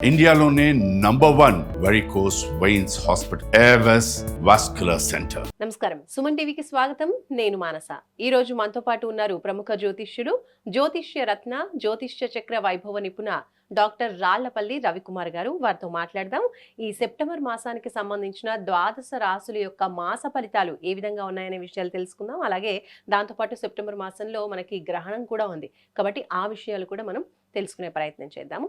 ఇండియాలోనే number one varicose veins hospital Avis vascular centre నమస్కారం. సుమన్ టీవీకి స్వాగతం. నేను మానస. ఈ రోజు మనతో పాటు ఉన్నారు ప్రముఖ జ్యోతిష్యుడు జ్యోతిష్య రత్న జ్యోతిష్య చక్ర వైభవ నిపుణ డాక్టర్ రాళ్ళపల్లి రవికుమార్ గారు. వారితో మాట్లాడదాం. ఈ సెప్టెంబర్ మాసానికి సంబంధించిన ద్వాదశ రాసుల యొక్క మాస ఫలితాలు ఏ విధంగా ఉన్నాయనే విషయాలు తెలుసుకుందాం. అలాగే దాంతోపాటు సెప్టెంబర్ మాసంలో మనకి గ్రహణం కూడా ఉంది. కాబట్టి ఆ విషయాలు కూడా మనం తెలుసుకునే ప్రయత్నం చేద్దాము.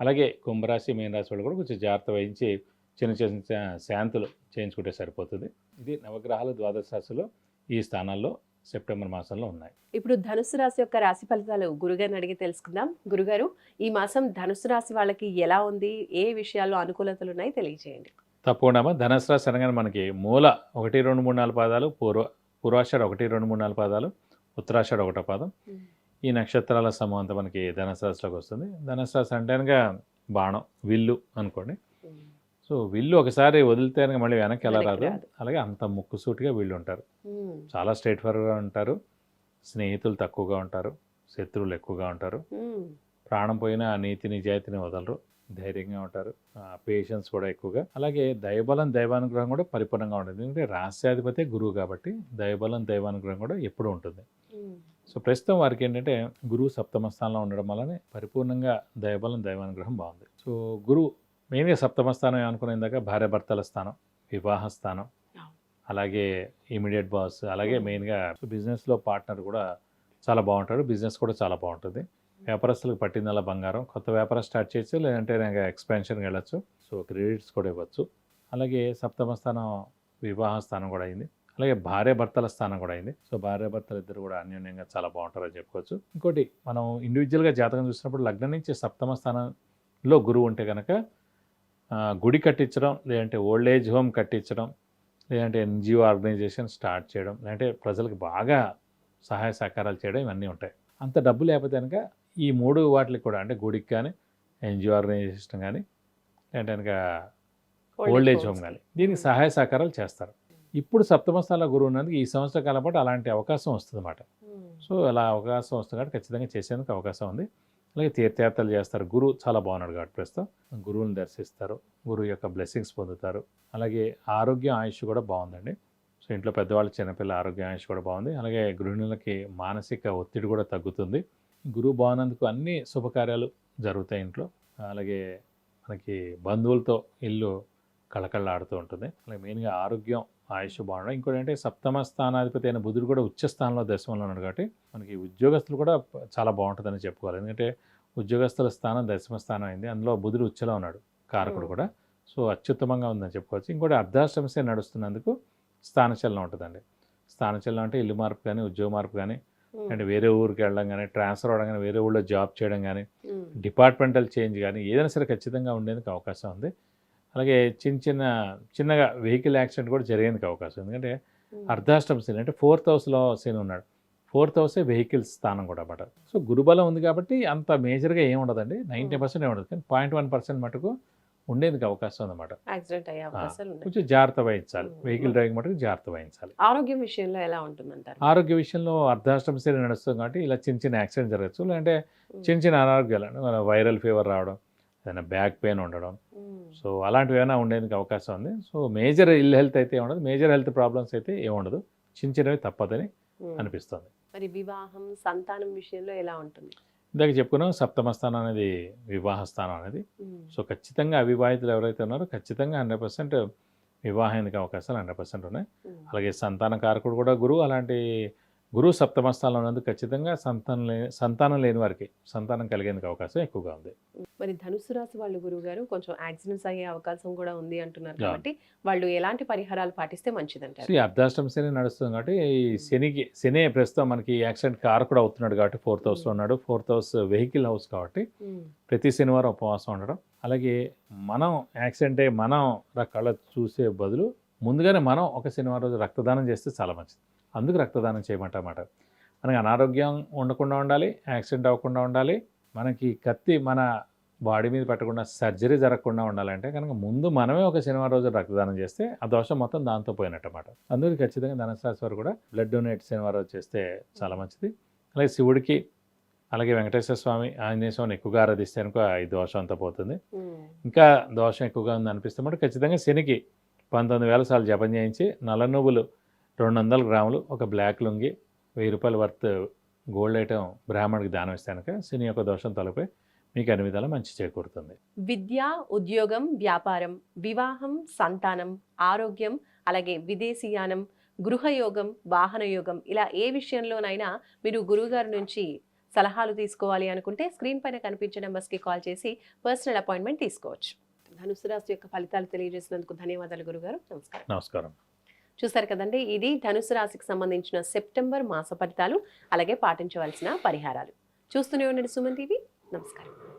అలాగే కుంభరాశి మీనరాశి వాళ్ళు కూడా కొంచెం జాగ్రత్త వహించి చిన్న చిన్న శాంతులు చేయించుకుంటే సరిపోతుంది. ఇది నవగ్రహాలు ద్వాదశ రాశిలో ఈ స్థానాల్లో సెప్టెంబర్ మాసంలో ఉన్నాయి. ఇప్పుడు ధనుసు రాశి యొక్క రాశి ఫలితాలు గురుగారిని అడిగి తెలుసుకుందాం. గురుగారు ఈ మాసం ధనుసు రాశి వాళ్ళకి ఎలా ఉంది? ఏ విషయాల్లో అనుకూలతలు ఉన్నాయి తెలియజేయండి తప్పకుండా ధనుసు రాశి అనగానే మనకి మూల ఒకటి రెండు మూడు నాలుగు పాదాలు పూర్వ పూర్వాషాఢ ఒకటి రెండు మూడు నాలుగు పాదాలు ఉత్తరాషాఢ ఒకటో పాదం. ఈ నక్షత్రాల సమూహం అంతా మనకి ధనుసు రాశిలోకి వస్తుంది. ధనుసు రాశి అంటే కనుక బాణం విల్లు అనుకోండి. సో విల్లు ఒకసారి వదిలితే కనుక మళ్ళీ వెనక్కి ఎలా రాదు. అలాగే అంత ముక్కుసూటిగా వీళ్ళు ఉంటారు. చాలా స్ట్రైట్ ఫార్వర్డ్గా ఉంటారు. స్నేహితులు తక్కువగా ఉంటారు. శత్రువులు ఎక్కువగా ఉంటారు. ప్రాణం పోయినా నీతి నిజాయితీని వదలరు. ధైర్యంగా ఉంటారు. పేషెన్స్ కూడా ఎక్కువగా. అలాగే దైవబలం దైవానుగ్రహం కూడా పరిపూర్ణంగా ఉంటుంది. ఎందుకంటే రాస్యాధిపతి గురువు కాబట్టి దైవబలం దైవానుగ్రహం కూడా ఎప్పుడూ ఉంటుంది. సో ప్రస్తుతం వారికి ఏంటంటే గురువు సప్తమ స్థానంలో ఉండడం వల్లనే పరిపూర్ణంగా దైవబలం దైవానుగ్రహం బాగుంది. సో గురువు మెయిన్గా సప్తమ స్థానం ఏమనుకున్న ఇందాక భార్యాభర్తల స్థానం వివాహ స్థానం. అలాగే ఇమీడియట్ బాస్ అలాగే. మెయిన్గా బిజినెస్లో పార్ట్నర్ కూడా చాలా బాగుంటాడు. బిజినెస్ కూడా చాలా బాగుంటుంది. వ్యాపారస్తులకు పట్టిందల్లా బంగారం. కొత్త వ్యాపారం స్టార్ట్ చేయొచ్చు లేదంటే ఎక్స్పాన్షన్కి వెళ్ళొచ్చు. సో క్రెడిట్స్ కూడా ఇవ్వచ్చు. అలాగే సప్తమ స్థానం వివాహ స్థానం కూడా అయింది. అలాగే భార్య భర్తల స్థానం కూడా అయింది. సో భార్య భర్తలు ఇద్దరు కూడా అన్యోన్యంగా చాలా బాగుంటారని చెప్పుకోవచ్చు. ఇంకోటి మనం ఇండివిజువల్గా జాతకం చూసినప్పుడు లగ్నం నుంచి సప్తమ స్థానంలో గురువు ఉంటే కనుక గుడి కట్టించడం లేదంటే ఓల్డ్ ఏజ్ హోమ్ కట్టించడం లేదంటే ఎన్జిఓ ఆర్గనైజేషన్ స్టార్ట్ చేయడం లేదంటే ప్రజలకు బాగా సహాయ సహకారాలు చేయడం ఇవన్నీ ఉంటాయి. అంత డబ్బు లేకపోతే కనుక ఈ మూడు వాటికి కూడా అంటే గుడికి కానీ ఎన్జిఓ ఆర్గనైజేషన్ కానీ లేదంటే కనుక ఓల్డ్ ఏజ్ హోమ్ కానీ దీనికి సహాయ సహకారాలు చేస్తారు. ఇప్పుడు సప్తమ స్థానంలో గురువు ఉన్నందుకు ఈ సంవత్సర కాలం పాటు అలాంటి అవకాశం వస్తుంది అన్నమాట ఉమ్, సో అలా అవకాశం వస్తుంది కాబట్టి ఖచ్చితంగా చేసేందుకు అవకాశం ఉంది. అలాగే తీర్థయాత్రలు చేస్తారు. గురువు చాలా బాగున్నాడు కాబట్టి ప్రస్తుతం. గురువుని దర్శిస్తారు. గురువు యొక్క బ్లెస్సింగ్స్ పొందుతారు. అలాగే ఆరోగ్యం ఆయుష్ కూడా బాగుందండి. సో ఇంట్లో పెద్దవాళ్ళు చిన్నపిల్ల ఆరోగ్య ఆయుష్ కూడా బాగుంది. అలాగే గృహిణులకి మానసిక ఒత్తిడి కూడా తగ్గుతుంది. గురువు బాగున్నందుకు అన్ని శుభకార్యాలు జరుగుతాయి ఇంట్లో. అలాగే మనకి బంధువులతో ఇల్లు కళకళలాడుతూ ఉంటుంది. అలాగే మెయిన్గా ఆరోగ్యం ఆయుష్ బాగుండడం ఇంకోటి అంటే సప్తమ స్థానాధిపతి అయిన బుధుడు కూడా ఉచ్చ స్థానంలో దశమంలో ఉన్నాడు కాబట్టి మనకి ఉద్యోగస్తులు కూడా చాలా బాగుంటుందని చెప్పుకోవాలి. ఎందుకంటే ఉద్యోగస్తుల స్థానం దశమ స్థానం అయింది. అందులో బుధుడు ఉచ్చలో ఉన్నాడు కారకుడు. కూడా. సో అత్యుత్తమంగా ఉందని చెప్పుకోవచ్చు. ఇంకోటి అర్ధాష్టమసే నడుస్తున్నందుకు స్థానచలనం ఉంటుందండి. స్థానచలనం అంటే ఇల్లు మార్పు కానీ ఉద్యోగ మార్పు కానీ అంటే వేరే ఊరికి వెళ్ళడం కానీ ట్రాన్స్ఫర్ అవ్వడం కానీ వేరే ఊళ్ళో జాబ్ చేయడం కానీ డిపార్ట్మెంటల్ చేంజ్ కానీ ఏదైనా సరే ఖచ్చితంగా ఉండేందుకు అవకాశం ఉంది. అలాగే చిన్న చిన్న చిన్నగా వెహికల్ యాక్సిడెంట్ కూడా జరిగేందుకు అవకాశం ఎందుకంటే. అర్ధాష్టమ శని అంటే ఫోర్త్ హౌస్లో శని ఉన్నాడు. ఫోర్త్ హౌసే వెహికల్స్ స్థానం కూడా అన్నమాట. సో గురుబలం ఉంది కాబట్టి అంత మేజర్గా ఏం ఉండదండి. నైంటీ పర్సెంట్ ఏమి ఉండదు. కానీ పాయింట్ వన్ పర్సెంట్ మటుకు ఉండేందుకు అవకాశం ఉందన్నమాట కొంచెం జాగ్రత్త వహించాలి. వెహికల్ డ్రైవింగ్ మటుకు జాగ్రత్త వహించాలి. ఆరోగ్యం విషయంలో ఎలా ఉంటుందంటారు? ఆరోగ్య విషయంలో అర్ధాష్టమ శని నడుస్తుంది కాబట్టి ఇలా చిన్న చిన్న యాక్సిడెంట్ జరగచ్చు. లేదంటే చిన్న చిన్న అనారోగ్యాలు వైరల్ ఫీవర్ రావడం ఏదైనా బ్యాక్ పెయిన్ ఉండడం. సో అలాంటివి ఏమైనా ఉండేందుకు అవకాశం ఉంది. సో మేజర్ ఇల్ హెల్త్ అయితే ఏమి ఉండదు. మేజర్ హెల్త్ ప్రాబ్లమ్స్ అయితే ఏమి ఉండదు. చిన్న చిన్నవి తప్పదని. అనిపిస్తుంది. మరి వివాహం సంతానం విషయంలో ఎలా ఉంటుంది? ఇందాక చెప్పుకున్నాం సప్తమ స్థానం అనేది వివాహ స్థానం అనేది. సో ఖచ్చితంగా అవివాహితులు ఎవరైతే ఉన్నారో ఖచ్చితంగా హండ్రెడ్ పర్సెంట్ వివాహానికి అవకాశాలు హండ్రెడ్ పర్సెంట్ ఉన్నాయి. అలాగే సంతాన కారకుడు కూడా గురువు అలాంటి గురువు సప్తమ స్థానంలో ఉన్నందుకు ఖచ్చితంగా సంతానం లేని సంతానం లేని వారికి సంతానం కలిగేందుకు అవకాశం ఎక్కువగా ఉంది. మరి ధనుసు రాశి వాళ్ళు గురువు గారు కొంచెం యాక్సిడెంట్స్ అయ్యే అవకాశం కూడా ఉంది అంటున్నారు. కాబట్టి వాళ్ళు ఎలాంటి పరిహారాలు పాటిస్తే మంచిదంటారు? ఈ అర్ధాష్టమ శని నడుస్తుంది కాబట్టి ఈ శనికి శని ప్రస్తుతం మనకి యాక్సిడెంట్ కారకుడు అవుతున్నాడు కాబట్టి ఫోర్త్ హౌస్లో ఉన్నాడు. ఫోర్త్ హౌస్ వెహికల్ హౌస్ కాబట్టి ప్రతి శనివారం ఉపవాసం ఉండడం. అలాగే మనం యాక్సిడెంట్ అయ్యి మనం రకాల చూసే బదులు ముందుగానే మనం ఒక శనివారం రోజు రక్తదానం చేస్తే చాలా మంచిది. అందుకు రక్తదానం చేయమంటమాట మనకి అనారోగ్యం ఉండకుండా ఉండాలి యాక్సిడెంట్ అవ్వకుండా ఉండాలి మనకి కత్తి మన బాడీ మీద పెట్టకుండా సర్జరీ జరగకుండా ఉండాలంటే కనుక ముందు మనమే ఒక శనివారం రోజు రక్తదానం చేస్తే ఆ దోషం మొత్తం దాంతో పోయినట్టమాట అందుకు ఖచ్చితంగా ధనశాస్త్రి వారు కూడా బ్లడ్ డొనేట్ శనివారం రోజు చేస్తే చాలా మంచిది. అలాగే శివుడికి అలాగే వెంకటేశ్వర స్వామి ఆంజనేయ స్వామిని ఎక్కువగా ఆరాధిస్తే కనుక ఈ దోషం అంతా పోతుంది. ఇంకా దోషం ఎక్కువగా ఉంది అనిపిస్తే మటు ఖచ్చితంగా శనికి పంతొమ్మిది వేల సార్లు జపం చేయించి నల్ల నువ్వులు రెండు వందల గ్రాములు ఒక బ్లాక్ లుంగి వెయ్యి రూపాయల వర్త్ గోల్డ్ ఐటమ్ బ్రాహ్మణుడికి దానం ఇస్తే కనుక శని యొక్క దోషం తలపై మీకు అన్ని విధాలా మంచి చేకూరుతుంది. విద్య ఉద్యోగం వ్యాపారం వివాహం సంతానం ఆరోగ్యం అలాగే విదేశీయానం గృహయోగం వాహన యోగం ఇలా ఏ విషయంలోనైనా మీరు గురువుగారి నుంచి సలహాలు తీసుకోవాలి అనుకుంటే స్క్రీన్ పైన కనిపించే నెంబర్స్కి కాల్ చేసి పర్సనల్ అపాయింట్మెంట్ తీసుకోవచ్చు. ధనుసు రాశి యొక్క ఫలితాలు తెలియజేసినందుకు ధన్యవాదాలు గురుగారు. నమస్కారం. నమస్కారం. చూసారు కదండి ఇది ధనుసు రాశికి సంబంధించిన సెప్టెంబర్ మాస ఫలితాలు అలాగే పాటించవలసిన పరిహారాలు. చూస్తూనే ఉండండి సుమన్ టీవీ. నమస్కారం.